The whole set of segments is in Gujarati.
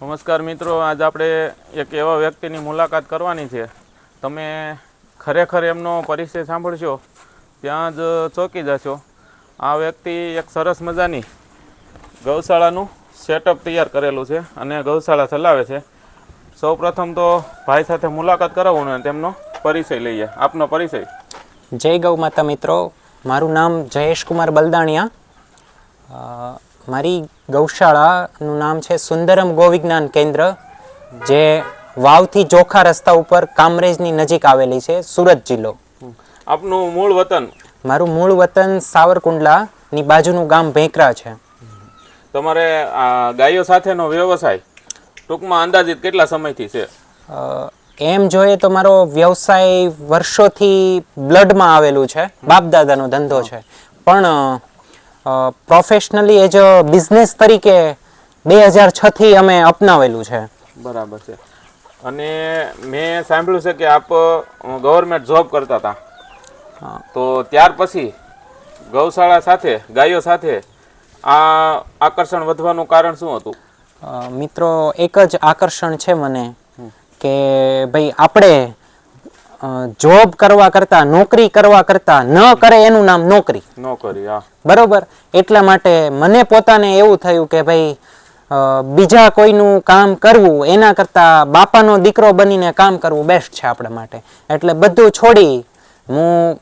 નમસ્કાર મિત્રો, આજ આપણે એક એવા વ્યક્તિની મુલાકાત કરવાની છે. તમે ખરેખર એમનો પરિચય સાંભળશો, ત્યાં જ ચોંકી જશો. આ વ્યક્તિ એક સરસ મજાની ગૌશાળાનું સેટઅપ તૈયાર કરેલું છે અને ગૌશાળા ચલાવે છે. સૌ પ્રથમ તો ભાઈ સાથે મુલાકાત કરાવું ને તેમનો પરિચય લઈએ. આપનો પરિચય. જય ગૌ માતા મિત્રો, મારું નામ જયેશ કુમાર બલદાણિયા મારી ગૌશાળાનું નામ છે સુંદરમ ગોવિજ્ઞાન કેન્દ્ર જે વાવથી ચોખા રસ્તા ઉપર કામરેજની નજીક આવેલી છે સુરત જિલ્લો. આપનું મૂળ વતન? મારું મૂળ વતન સાવરકુંડલાની બાજુનું ગામ ભેંકરા છે. તમારે આ ગાયો સાથેનો વ્યવસાય ટૂંકમાં અંદાજિત કેટલા સમયથી છે? એમ જોઈએ તો મારો વ્યવસાય વર્ષોથી બ્લડમાં આવેલું છે બાપ દાદાનો ધંધો છે. પણ પ્રોફેશનલી એઝ અ બિઝનેસ તરીકે બે હજાર છથી અમે અપનાવેલું છે. બરાબર છે. અને મેં સાંભળ્યું છે કે આપ ગવર્મેન્ટ જોબ કરતા હતા. તો ત્યાર પછી ગૌશાળા સાથે ગાયો સાથે આ આકર્ષણ વધવાનું કારણ શું હતું? મિત્રો એક જ આકર્ષણ છે મને કે ભાઈ આપણે જોબ કરવા કરતા નોકરી કરવા કરતા ન કરે એનું નામ નોકરી. નોકરી હા. બરોબર? એટલા માટે મને પોતાને એવું થયું કે ભાઈ બીજા કોઈનું કામ કરવું એના કરતાં બાપાનો દીકરો બનીને કામ કરવું બેસ્ટ છે આપણા માટે. એટલે બધું છોડી હું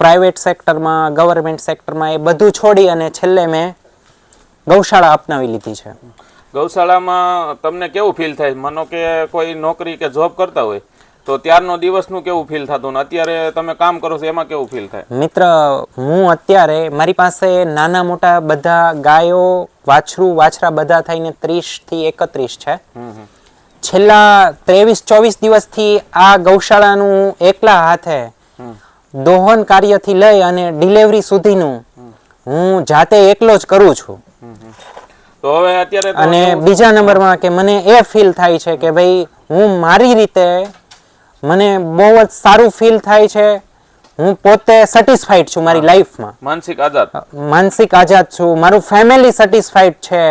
પ્રાઇવેટ સેક્ટરમાં ગવર્મેન્ટ સેક્ટરમાં એ બધું છોડી અને છેલ્લે મેં ગૌશાળા અપનાવી લીધી છે. ગૌશાળામાં તમને કેવું ફીલ થાય? માનો કે કોઈ નોકરી કે જોબ કરતા હોય તો ત્યારનો દિવસનું કેવું ફીલ થતું ને અત્યારે તમે કામ કરો છો એમાં કેવું ફીલ થાય મિત્ર હું અત્યારે મારી પાસે નાના મોટા બધા ગાયો વાછરું વાછરા બધા થઈને ત્રીસથી એકત્રીસ છે. છેલ્લા ત્રેવીસ ચોવીસ દિવસથી આ ગૌશાળાનું એકલા હાથે. દોહન કાર્યથી લઈ અને ડિલિવરી સુધીનું હું જાતે એકલો જ કરું છું. તો હવે અત્યારે અને બીજા નંબરમાં કે મને એ ફીલ થાય છે કે ભાઈ હું મારી રીતે મને બહુ જ સારું ફીલ થાય છે. હું પોતે સેટિસ્ફાઈડ છું મારી લાઈફમાં માનસિક આઝાદ. માનસિક આઝાદ છું. મારું ફેમિલી સેટિસ્ફાઈડ છે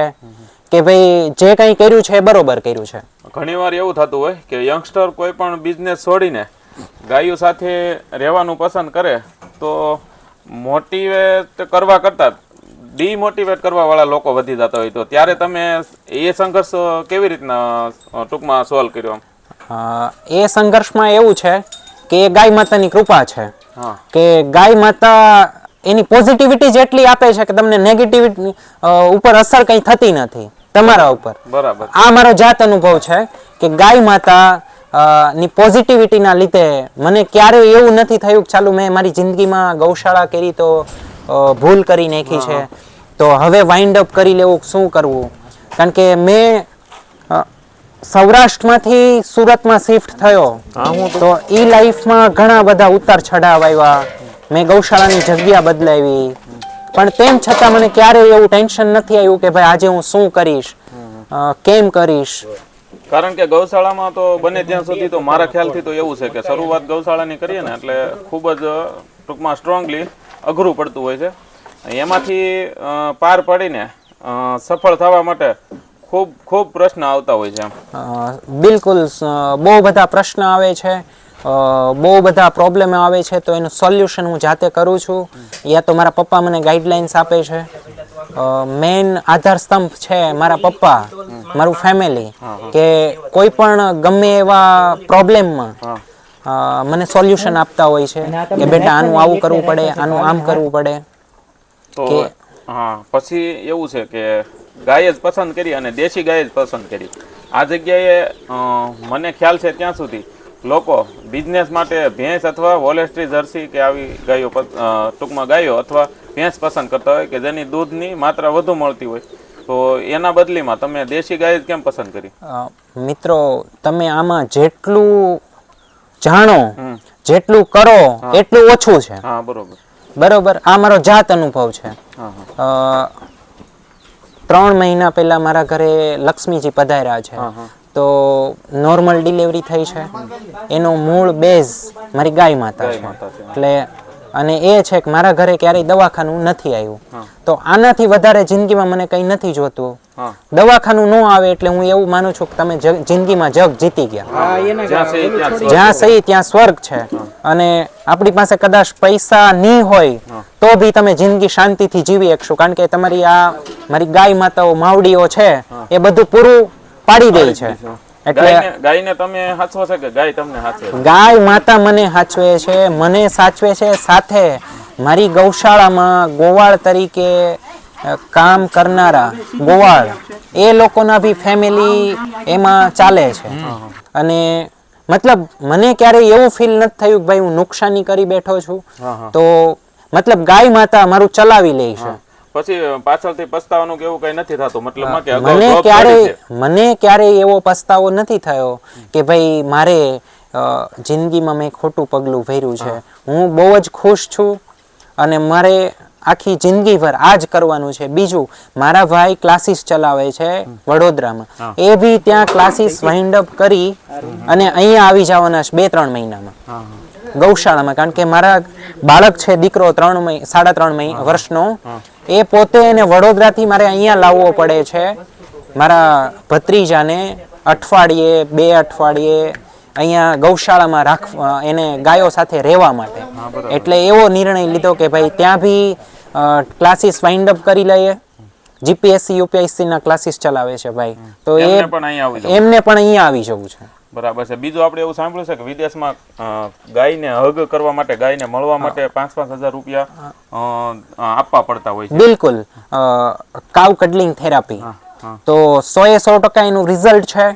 કે ભાઈ જે કંઈ કર્યું છે એ બરોબર કર્યું છે. ઘણીવાર એવું થતું હોય કે યંગસ્ટર કોઈ પણ બિઝનેસ છોડીને ગાયો સાથે રહેવાનું પસંદ કરે તો મોટિવેટ કરવા કરતાં ડીમોટિવેટ કરવા વાળા લોકો વધી જતા હોય તો ત્યારે તમે એ સંઘર્ષ કેવી રીતના ટૂંકમાં સોલ્વ કર્યો? એ સંઘર્ષમાં એવું છે કે એ ગાય માતાની કૃપા છે કે ગાય માતા એની પોઝિટિવિટી જેટલી આપે છે કે તમને નેગેટિવિટી ઉપર અસર કંઈ થતી નથી તમારા ઉપર. બરાબર. આ મારો જાત અનુભવ છે કે ગાય માતા ની પોઝિટિવિટીના લીધે મને ક્યારેય એવું નથી થયું કે ચાલુ મેં મારી જિંદગીમાં ગૌશાળા કરી તો ભૂલ કરી નાખી છે. તો હવે વાઇન્ડ અપ કરી લેવું શું કરવું? કારણ કે મેં સૌરાષ્ટ્રમાંથી સુરતમાં શિફ્ટ થયો. તો ઈ લાઈફમાં ઘણા બધા ઉતાર ચઢાવ આવ્યા. મેં ગૌશાળાની જગ્યા બદલાવી. પણ તેમ છતાં મને ક્યારેય એવું ટેન્શન નથી આવ્યું કે ભાઈ આજે હું શું કરીશ? કેમ કરીશ? કારણ કે ગૌશાળામાં તો બને ત્યાં સુધી તો મારા ખ્યાલથી તો એવું છે કે શરૂઆત ગૌશાળાની કરીએ ને એટલે ખૂબ જ ટૂંકમાં સ્ટ્રોંગલી અઘરું પડતું હોય છે. એમાંથી પાર પડીને સફળ થવા માટે ખૂબ ખૂબ પ્રશ્ન આવતા હોય છે બિલકુલ બહુ બધા પ્રશ્ન આવે છે. બહુ બધા પ્રોબ્લેમ આવે છે તો એનું સોલ્યુશન હું જાતે કરું છું. યા તો મારા પપ્પા મને ગાઈડલાઇન્સ આપે છે. મેઇન આધાર સ્તંભ છે મારા પપ્પા મારું ફેમિલી કે કોઈ પણ ગમે એવા પ્રોબ્લેમમાં મને સોલ્યુશન આપતા હોય છે. કે બેટા આનું આવું કરવું પડે આનું આમ કરવું પડે. તો હા પછી એવું છે કે ગાય જ પસંદ કરી અને દેશી ગાય જ પસંદ કરી. આ જગ્યાએ મને ખ્યાલ છે ત્યાં સુધી લોકો બિઝનેસ માટે ભેંસ અથવા વોલેસ્ટ્રી જર્સી કે આવી ગાયો ટૂંકમાં ગાયો અથવા ભેંસ પસંદ કરતા હોય કે જેની દૂધની માત્રા વધુ મળતી હોય. તો એના બદલીમાં તમે દેશી ગાય જ કેમ પસંદ કરી? મિત્રો તમે આમાં જેટલું જાણો જેટલું કરો એટલું ઓછું છે. હા બરોબર. બરોબર? આ મારો જાત અનુભવ છે. ત્રણ મહિના પહેલા મારા ઘરે લક્ષ્મીજી પધાર્યા છે. તો નોર્મલ ડિલિવરી થઈ છે. એનો મૂળ બેઝ મારી ગાય માતા છે. એટલે અને એ છે કે મારા ઘરે ક્યારેય દવાખાનું નથી આવ્યું. તો આનાથી વધારે જિંદગીમાં મને કંઈ નથી જોતું. દવાખાનું ન આવે એટલે હું એવું માનું છું કે તમે જગ- જિંદગીમાં જગ જીતી ગયા. જ્યાં સહી ત્યાં સ્વર્ગ છે. અને આપણી પાસે કદાચ પૈસા નહીં હોય તો બી તમે જિંદગી શાંતિથી જીવી શકશો. કારણ કે તમારી આ મારી ગાય માતાઓ માવડીઓ છે એ બધું પૂરું પાડી દે છે. એટલે ગાયને તમે હાચવો છે કે ગાય તમને હાચવે ગાય માતા મને સાચવે છે મને સાચવે છે. સાથે મારી ગૌશાળામાં ગોવાળ તરીકે કામ કરનારા ગોવાળ એ લોકોના બી ફેમિલી એમાં ચાલે છે. અને મતલબ મને ક્યારેય એવું ફીલ નથી થયું કે ભાઈ હું નુકસાની કરી બેઠો છું. તો મતલબ ગાય માતા મારું ચલાવી લે છે. પછી પાછળથી પસ્તાવાનું કે એવું કઈ નથી થતું? મતલબ મને ક્યારે મને ક્યારેય એવો પસ્તાવો નથી થયો કે ભાઈ મારે જિંદગીમાં મેં ખોટું પગલું ભર્યું છે. હું બહુ જ ખુશ છું અને મારે આખી જિંદગીભર આ જ કરવાનું છે. બીજું મારા ભાઈ ક્લાસીસ ચલાવે છે વડોદરામાં. એ બી ત્યાં ક્લાસીસ વાઇન્ડ અપ કરી અને અહીંયા આવી જવાના છે બે ત્રણ મહિનામાં. ગૌશાળામાં કારણ કે મારા બાળક છે દીકરો ત્રણ સાડા ત્રણ વર્ષનો. એ પોતે એને વડોદરાથી મારે અહીંયા લાવવો પડે છે. મારા ભત્રીજાને અઠવાડિયે બે અઠવાડિયે અહીંયા ગૌશાળામાં રાખ એને ગાયો સાથે રહેવા માટે. એટલે એવો નિર્ણય લીધો કે ભાઈ ત્યાં બી ક્લાસીસ વાઇન્ડ અપ કરી લઈએ. જીપીએસસી યુપીએસસી ના ક્લાસીસ ચલાવે છે ભાઈ. તો એ એમને પણ અહીંયા આવી જવું. એમને પણ અહીંયા આવી જવું છે. બરાબર છે. બીજું આપણે એવું સાંભળ્યું છે કે વિદેશમાં ગાયને હગ કરવા માટે ગાયને મળવા માટે પાંચ પાંચ હજાર રૂપિયા આપવા પડતા હોય છે. બિલકુલ. કાવ કડલિંગ થેરાપી તો સો એ સો ટકા એનું રિઝલ્ટ છે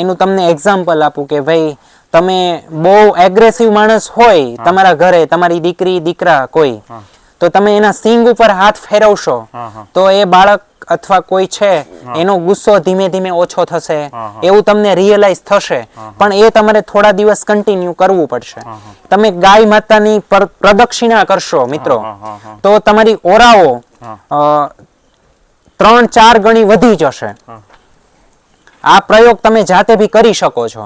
એનું તમને એક્ઝામ્પલ આપું કે ભાઈ તમે બહુ એગ્રેસિવ માણસ હોય તમારા ઘરે તમારી દીકરી દીકરા કોઈ તો તમે એના સિંગ ઉપર હાથ ફેરવશો. તો એ બાળક અથવા કોઈ છે એનો ગુસ્સો ધીમે ધીમે ઓછો થશે એવું તમને રિયલાઇઝ થશે. પણ એ તમારે થોડા દિવસ કન્ટિન્યુ કરવું પડશે. તમે ગાય માતાની પ્રદક્ષિણા કરશો મિત્રો. તો તમારી ઓરાઓ ત્રણ ચાર ગણી વધી જશે. આ પ્રયોગ તમે જાતે બી કરી શકો છો.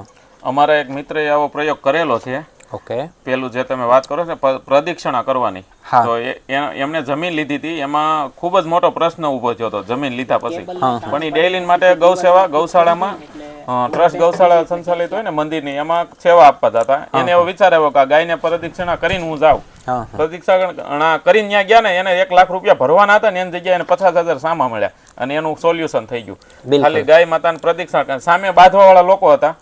અમારા એક મિત્રએ આવો પ્રયોગ કરેલો છે. ઓકે. પેલું જે તમે વાત કરો છો ને પ્રદક્ષિણા કરવાની. તો એ- એ- જમીન લીધી હતી એમાં ખૂબ જ મોટો પ્રશ્ન ઊભો થયો હતો જમીન લીધા પછી. પણ એ ડેલી માટે ગૌ સેવા ગૌશાળામાં ટ્રસ્ટ ગૌશાળા સંચાલિત હોય ને મંદિરની એમાં સેવા આપવા જતા. એને એવો વિચાર આવ્યો કે આ ગાયને પ્રદક્ષિણા કરીને હું જાઉં. પ્રદક્ષિણા કરીને ત્યાં ગયા ને એને એક લાખ રૂપિયા ભરવાના હતા ને એની જગ્યાએ એને પચાસ હજાર સામા મળ્યા. અને એનું સોલ્યુશન થઈ ગયું. ખાલી ગાય માતાને પ્રદિક્ષણ સામે બાંધવા વાળા લોકો હતા.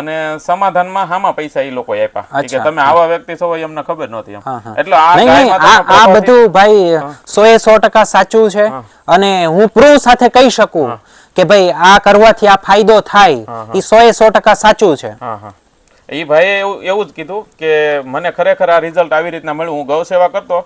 અને સમાધાનમાં હામાં પૈસા એ લોકો આપ્યા. કે તમે આવા વ્યક્તિ છો એમને ખબર નહોતી. એટલે આ બધું ભાઈ સો એ સો ટકા સાચું છે અને હું પ્રૂવ સાથે કહી શકું કે ભાઈ આ કરવાથી આ ફાયદો થાય. એ સો એ સો ટકા સાચું છે. એ ભાઈએ એવું એવું જ કીધું કે મને ખરેખર આ રિઝલ્ટ આવી રીતના મળ્યું. હું ગૌ સેવા કરતો.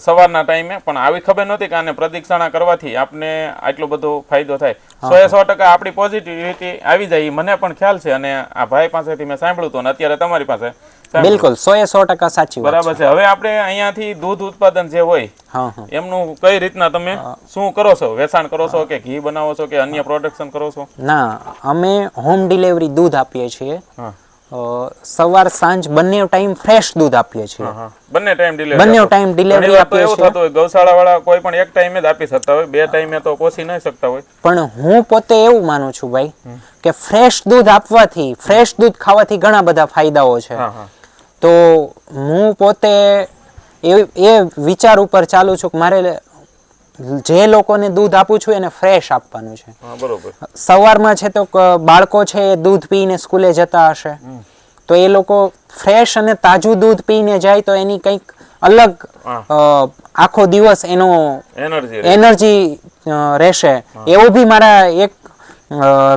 સવારના ટાઈમે પણ આવી ખબર નહોતી કે આને પ્રદક્ષિણા કરવાથી આપને આટલો બધો ફાયદો થાય. સો એ સો ટકા આપણી પોઝિટિવિટી આવી જાય મને પણ ખ્યાલ છે અને આ ભાઈ પાસેથી મેં સાંભળ્યું હતું અને અત્યારે તમારી પાસે બિલકુલ સો એ સો ટકા સાચી બરાબર છે. હવે આપણે અહીંયાથી દૂધ ઉત્પાદન જે હોય એમનું કઈ રીતના તમે શું કરો છો? વેચાણ કરો છો કે ઘી બનાવો છો કે અન્ય પ્રોડક્શન કરો છો? ના અમે હોમ ડિલિવરી દૂધ આપીએ છીએ. સવાર સાંજ બંને ટાઈમ ફ્રેશ દૂધ આપીએ છીએ. બંને ટાઈમ ડિલિવરી બંને ટાઈમ time delivery ઘણી વાર તો આપીએ છીએ. થતું હોય ગૌશાળા વાળા કોઈ પણ એક ટાઈમે જ આપી શકતા હોય બે ટાઈમે તો પોસી ન શકતા હોય. પણ હું પોતે એવું માનું છું ભાઈ કે ફ્રેશ દૂધ આપવાથી ફ્રેશ દૂધ ખાવાથી ઘણા બધા ફાયદાઓ છે. તો હું પોતે એ એ વિચાર ઉપર ચાલુ છું કે મારે જે લોકોને દૂધ આપું છું એને ફ્રેશ આપવાનું છે. બરોબર. સવારમાં છે તો બાળકો છે એ દૂધ પીને સ્કૂલે જતા હશે. તો એ લોકો ફ્રેશ અને તાજું દૂધ પીને જાય તો એની કંઈક અલગ આખો દિવસ એનો એનર્જી રહેશે. એવું બી મારા એક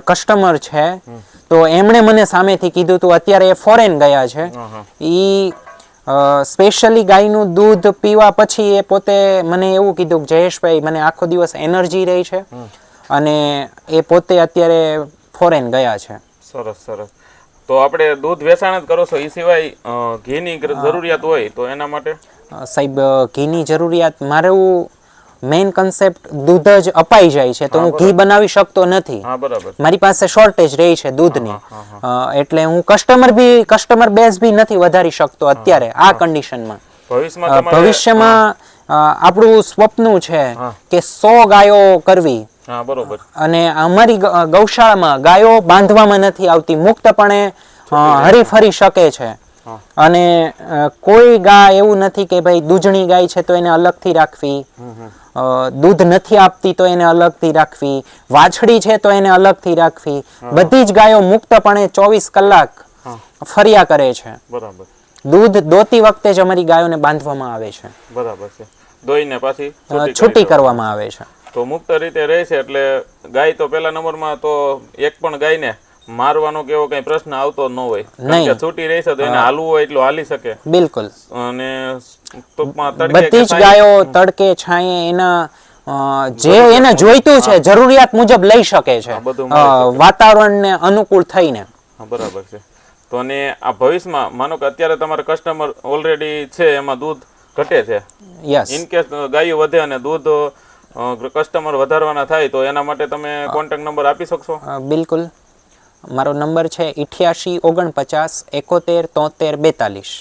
કસ્ટમર છે. તો એમણે મને સામેથી કીધું હતું અત્યારે એ ફોરેન ગયા છે. ઈ સ્પેશિયલી ગાયનું દૂધ પીવા પછી એ પોતે મને એવું કીધું કે જયેશભાઈ મને આખો દિવસ એનર્જી રહી છે અને એ પોતે અત્યારે ફોરેન ગયા છે. સરસ સરસ. તો આપણે દૂધ વેચાણ જ કરો છો એ સિવાય ઘીની જરૂરિયાત હોય તો એના માટે? સાહેબ ઘીની જરૂરિયાત મારું મેઇન કન્સેપ્ટ દૂધ જ અપાઈ જાય છે તો હું ઘી બનાવી શકતો નથી. મારી પાસે શોર્ટેજ રહી છે દૂધની. એટલે હું કસ્ટમર બી કસ્ટમર બેઝ બી નથી વધારી શકતો અત્યારે આ કન્ડિશનમાં ભવિષ્યમાં ભવિષ્યમાં આપણું સ્વપ્નું છે કે સો ગાયો કરવી. બરોબર. અને અમારી ગૌશાળામાં ગાયો બાંધવામાં નથી આવતી મુક્તપણે હરીફરી શકે છે. અને કોઈ ગાય એવું નથી કે ભાઈ દૂધણી ગાય છે તો એને અલગથી રાખવી. દૂધ નથી આપતી તો એને અલગથી રાખવી. વાછડી છે તો એને અલગથી રાખવી. બધી જ ગાયો મુક્તપણે ચોવીસ કલાક ફર્યા કરે છે. બરાબર. દૂધ દોતી વખતે જ અમારી ગાયોને બાંધવામાં આવે છે. બરાબર છે. દોઈને પાછી છૂટી. કરવામાં આવે છે. તો મુક્ત રીતે રહે છે એટલે ગાય તો પહેલા નંબરમાં તો એક પણ ગાયને મારવાનો કેવો કઈ પ્રશ્ન આવતો ન હોય. કારણ. કે છૂટી રહેશે તો એને હાલવું હોય એટલું હાલી શકે. બિલકુલ. અને ટૂંકમાં તડકે બધી જ ગાયો તડકે છાંયે એના જે એને જોઈતું છે જરૂરિયાત મુજબ લઈ શકે છે. વાતાવરણને અનુકૂળ થઈને. બરાબર છે. તો અને આ ભવિષ્યમાં માનો કે અત્યારે તમારા કસ્ટમર ઓલરેડી છે એમાં દૂધ ઘટે છે. યસ ઇન કેસ ગાયો વધે અને દૂધ કસ્ટમર વધારવાના થાય તો એના માટે તમે કોન્ટેક્ટ નંબર આપી શકશો? બિલકુલ. મારો નંબર છે ઇઠ્યાસી ઓગણપચાસ એકોતેર તોતેર બેતાલીસ.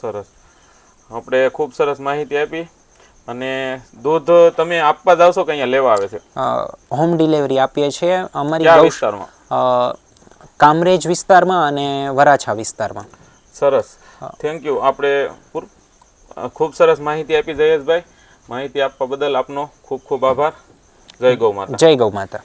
સરસ. આપણે ખૂબ સરસ માહિતી આપી અને દૂધ તમે આપવા જાવશો કે અહીંયા લેવા આવે છે? હોમ ડિલિવરી આપીએ છીએ. અમારી વિસ્તારમાં? કામરેજ વિસ્તારમાં અને વરાછા વિસ્તારમાં. સરસ. થેન્ક યુ આપણે ખૂબ સરસ માહિતી આપી જયેશભાઈ. માહિતી આપવા બદલ આપનો ખૂબ ખૂબ આભાર. જય ગૌ માતા. જય ગૌ માતા.